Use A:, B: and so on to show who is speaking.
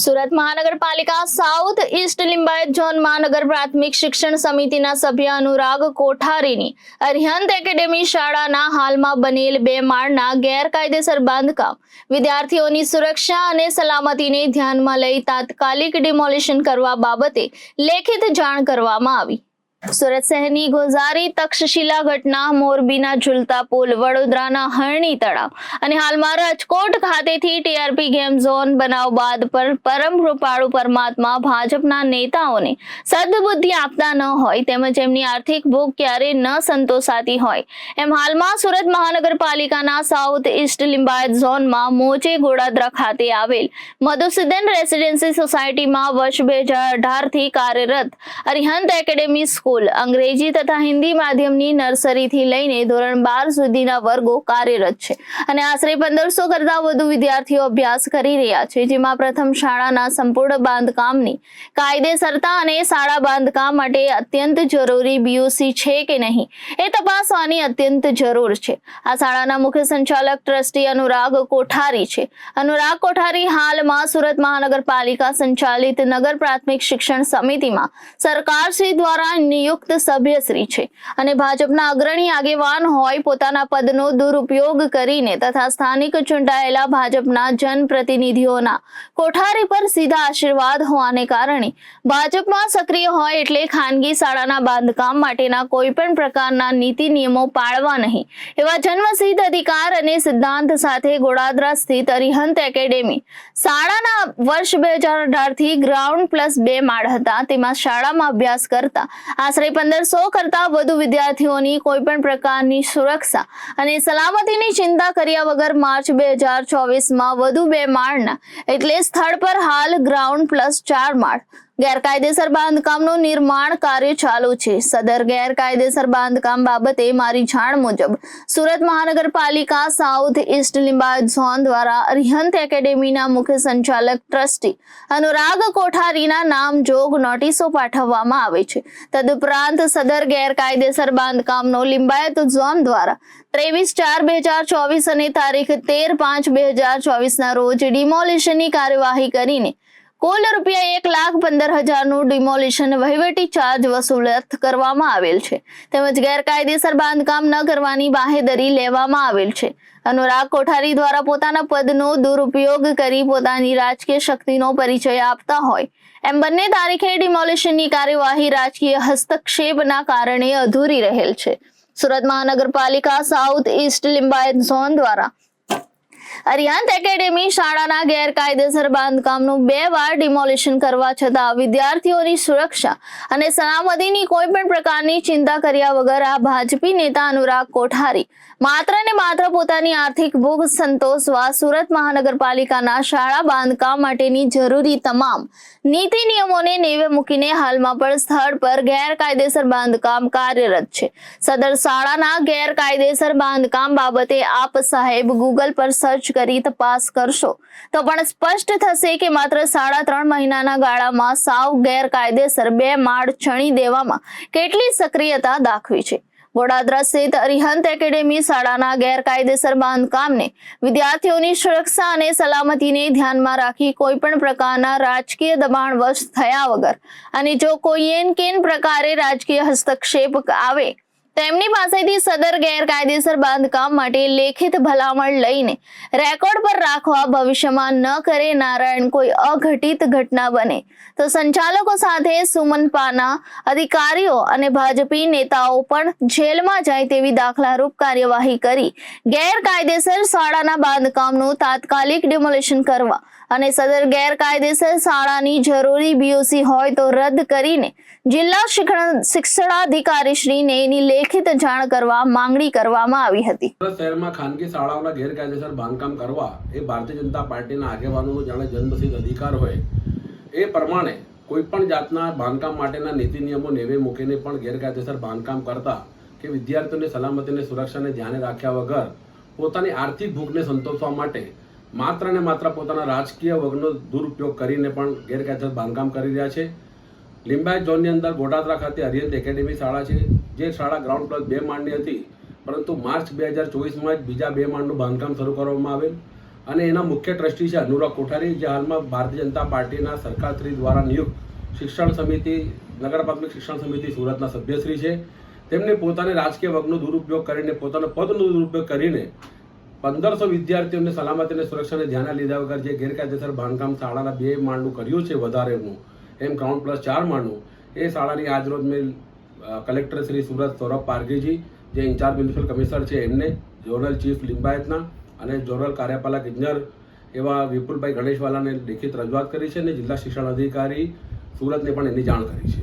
A: સુરત મહાનગરપાલિકા south East Limbayat zone મહાનગર પ્રાથમિક શિક્ષણ સમિતિના સભ્ય અનુરાગ કોઠારીની અરિહંત એકેડેમી શાળાના હાલમાં બનેલ બે માળના ગેરકાયદેસર બાંધકામ. વિદ્યાર્થીઓની સુરક્ષા અને સલામતીને ધ્યાનમાં લઈ તાત્કાલિક ડિમોલિશન કરવા બાબતે લેખિત જાણ કરવામાં આવી. સુરત શહેરની ગોઝારી તક્ષશિલા ઘટના, મોરબીના ઝુલતા પુલ, વડોદરાના હરણી તળાવ અને હાલમાં રાજકોટ ખાતેથી ટીઆરપી ગેમ ઝોન બનાવ બાદ પર પરમ કૃપાળુ પરમાત્મા ભાજપના નેતાઓને સદબુદ્ધિ આપતા ન હોય તેમજ એમની આર્થિક ભૂખ ક્યારે ન સંતોષાતી હોય. એમ હાલમાં સુરત મહાનગરપાલિકાના સાઉથ ઈસ્ટ લિંબાયત ઝોનમાં મોચે ગોડાદરા ખાતે આવેલ મધુસૂદન રેસિડેન્સી સોસાયટીમાં વર્ષ બે હજાર અઢારથી કાર્યરત અરિહંત એકેડેમી સ્કૂલ અંગ્રેજી તથા હિન્દી માધ્યમની નર્સરીથી લઈને ધોરણ બાર સુધીના વર્ગો કાર્યરત છે અને આશરે પંદરસો કરતા વધુ વિદ્યાર્થીઓ અભ્યાસ કરી રહ્યા છે, જેમાં પ્રથમ શાળાના સંપૂર્ણ બાંધકામની કાયદેસરતા અને શાળા બાંધકામ માટે અત્યંત જરૂરી બીયુસી છે કે નહીં એ તપાસવાની અત્યંત જરૂર છે. આ શાળાના મુખ્ય સંચાલક ટ્રસ્ટી અનુરાગ કોઠારી છે. અનુરાગ કોઠારી હાલમાં સુરત મહાનગરપાલિકા સંચાલિત નગર પ્રાથમિક શિક્ષણ સમિતિમાં સરકારશ્રી દ્વારા નિયુક્ત સભ્યશ્રી છે. અને ભાજપના અગ્રણી આગેવાન હોય પોતાના પદનો દુરુપયોગ કરીને તથા સ્થાનિક ચૂંટાયેલા ભાજપના જનપ્રતિનિધિઓના કોઠારી પર સીધા આશીર્વાદ હોવાને કારણે ભાજપમાં સક્રિય હોય એટલે ખાનગી શાળાના બાંધકામ માટેના કોઈ પણ પ્રકારના નીતિ નિયમો પાળવા નહીં. એવા જન્મસિદ્ધ અધિકાર અને સિદ્ધાંત સાથે ગોડાદરા સ્થિત અરિહંત એકેડેમી શાળાના વર્ષ બે હજાર અઢારથી ગ્રાઉન્ડ પ્લસ બે માળ હતા. તેમાં શાળામાં અભ્યાસ કરતા આશરે પંદરસો કરતા વધુ વિદ્યાર્થીઓની કોઈ પણ પ્રકારની સુરક્ષા અને સલામતીની ચિંતા કર્યા વગર માર્ચ બે હજાર ચોવીસમાં વધુ બે માળના એટલે સ્થળ પર હાલ ગ્રાઉન્ડ પ્લસ ચાર માળ ગેરકાયદેસર બાંધકામનું નિર્માણ કાર્ય ચાલુ છે. સદર ગેરકાયદેસર બાંધકામ બાબતે મારી જાણ મુજબ, સુરત મહાનગરપાલિકા સાઉથ ઈસ્ટ લિંબાયત ઝોન દ્વારા અરિહંત એકેડેમીના મુખ્ય સંચાલક ટ્રસ્ટી અનુરાગ કોઠારીના નામ જોગ નોટિસો પાઠવવામાં આવે છે. તદુપરાંત સદર ગેરકાયદેસર બાંધકામનો લિંબાયત ઝોન દ્વારા ત્રેવીસ ચાર બે હજાર ચોવીસ અને તારીખ તેર પાંચ બે હજાર ચોવીસના રોજ ડિમોલિશનની કાર્યવાહી કરીને કુલ રૂપિયા એક લાખ પંદર હજારનું ડિમોલિશન વહીવટી ચાર્જ વસૂલત કરવામાં આવેલ છે. તેમજ ગેરકાયદેસર બાંધકામ ન કરવાની બાહેદરી લેવામાં આવેલ છે. અનુરાગ કોઠારી દ્વારા પોતાના પદનો દુરુપયોગ કરી પોતાની રાજકીય શક્તિનો પરિચય આપતા હોય. એમ બંને તારીખે ડિમોલિશનની કાર્યવાહી રાજકીય હસ્તક્ષેપના કારણે અધૂરી રહેલ છે. સુરત મહાનગરપાલિકા સાઉથ ઈસ્ટ લિંબાયત ઝોન દ્વારા અરિહંત એકેડેમી શાળાના ગેરકાયદેસર બાંધકામનું બે વાર ડિમોલિશન કરવા છતાં વિદ્યાર્થીઓની સુરક્ષા અને સલામતીની કોઈ પણ પ્રકારની ચિંતા કર્યા વગર આ ભાજપી નેતા અનુરાગ કોઠારી માત્ર ને માત્ર પોતાની આર્થિક ભૂખ સંતોષવા સુરત મહાનગરપાલિકાના શાળા બાંધકામ માટેની જરૂરી તમામ નીતિ નિયમોને નેવે મૂકીને હાલમાં પણ સ્થળ પર ગેરકાયદેસર બાંધકામ કાર્યરત છે. સદર શાળાના ગેરકાયદેસર બાંધકામ બાબતે આપ સાહેબ ગૂગલ પર સર્ચ કરી તપાસ કરશો. તો પણ સ્પષ્ટ થશે કે માત્ર સાડા ત્રણ મહિનાના ગાળામાં સાવ ગેરકાયદેસર બે માળ છણી દેવામાં કેટલી સક્રિયતા દાખવી છે. વડોદરા સ્થિત અરિહંત એકેડેમી શાળાના ગેરકાયદેસર બાંધકામને વિદ્યાર્થીઓની સુરક્ષા અને સલામતીને ધ્યાનમાં રાખી કોઈ પણ પ્રકારના રાજકીય દબાણ વશ થયા વગર. અને જો કોઈ એન કેન પ્રકારે રાજકીય હસ્તક્ષેપ આવે તેમની પાસેથી સદર ગેરકાયદેસર બાંધકામ માટે લેખિત ભલામણ લઈને રેકોર્ડ પર રાખવા ભવિષ્યમાં ન કરે નારાયણ કોઈ અઘટિત ઘટના બને. તો સંચાલકો સાથે સુમનપાના અધિકારીઓ અને ભાજપી નેતાઓ પણ જેલમાં જાય તેવી દાખલારૂપ કાર્યવાહી કરી. ગેરકાયદેસર શાળાના બાંધકામનું તાત્કાલિક ડિમોલિશન કરવા અને સદર ગેરકાયદેસર શાળાની જરૂરી બીઓસી હોય તો રદ કરીને જિલ્લા શિક્ષણ શિક્ષણાધિકારી શ્રીને એની લેખિત જાણ કરવા, માંગણી કરવામાં આવી હતી.
B: શહેરમાં ખાનગી શાળાઓના ગેરકાયદેસર બાંધકામ કરવા એ ભારતીય જનતા પાર્ટીના આગેવાનોનો જાણે જન્મસિદ્ધ અધિકાર હોય. એ પ્રમાણે કોઈ પણ જાતના બાંધકામ માટેના નીતિ નિયમો નેવે મૂકીને પણ ગેરકાયદેસર બાંધકામ કરતા કે વિદ્યાર્થીઓની સલામતીને, સુરક્ષાને ધ્યાને રાખ્યા વગર પોતાની આર્થિક ભૂખને સંતોષવા માટે માત્ર ને માત્ર પોતાના રાજકીય વર્ગનો દુરુપયોગ કરીને પણ ગેરકાયદેસર બાંધકામ કરી રહ્યા છે. લિંબાયત ઝોનની અંદર ગોડાદરા ખાતે અરિયંત એકેડેમી શાળા છે. જે શાળા ગ્રાઉન્ડ પ્લસ બે માળની હતી, પરંતુ માર્ચ બે હજાર ચોવીસમાં જ બીજા બે માળનું બાંધકામ શરૂ કરવામાં આવેલ. અને એના મુખ્ય ટ્રસ્ટી છે અનુરાગ કોઠારી, જે હાલમાં ભારતીય જનતા પાર્ટીના સરકારશ્રી દ્વારા નિયુક્ત શિક્ષણ સમિતિ, નગર પ્રાથમિક શિક્ષણ સમિતિ સુરતના સભ્યશ્રી છે. તેમને પોતાને રાજકીય વર્ગનો દુરુપયોગ કરીને, પોતાના પદનો દુરુપયોગ કરીને પંદરસો વિદ્યાર્થીઓને સલામતી અને સુરક્ષાને ધ્યાને લીધા વગર જે ગેરકાયદેસર બાંધકામ શાળાના બે માળનું કર્યું છે વધારેનું, એમ ગ્રાઉન્ડ પ્લસ ચાર માળનું એ શાળાની આજરોજ મેં કલેક્ટર શ્રી સુરત સૌરભ પારગીજી જે ઇન્ચાર્જ મ્યુનિસિપલ કમિશનર છે એમને, ઝોનલ ચીફ લિંબાયતના અને ઝોનલ કાર્યપાલક ઇજનર એવા વિપુલભાઈ ગણેશવાલાને લેખિત રજૂઆત કરી છે અને જિલ્લા શિક્ષણ અધિકારી સુરતને પણ એની જાણ કરી છે.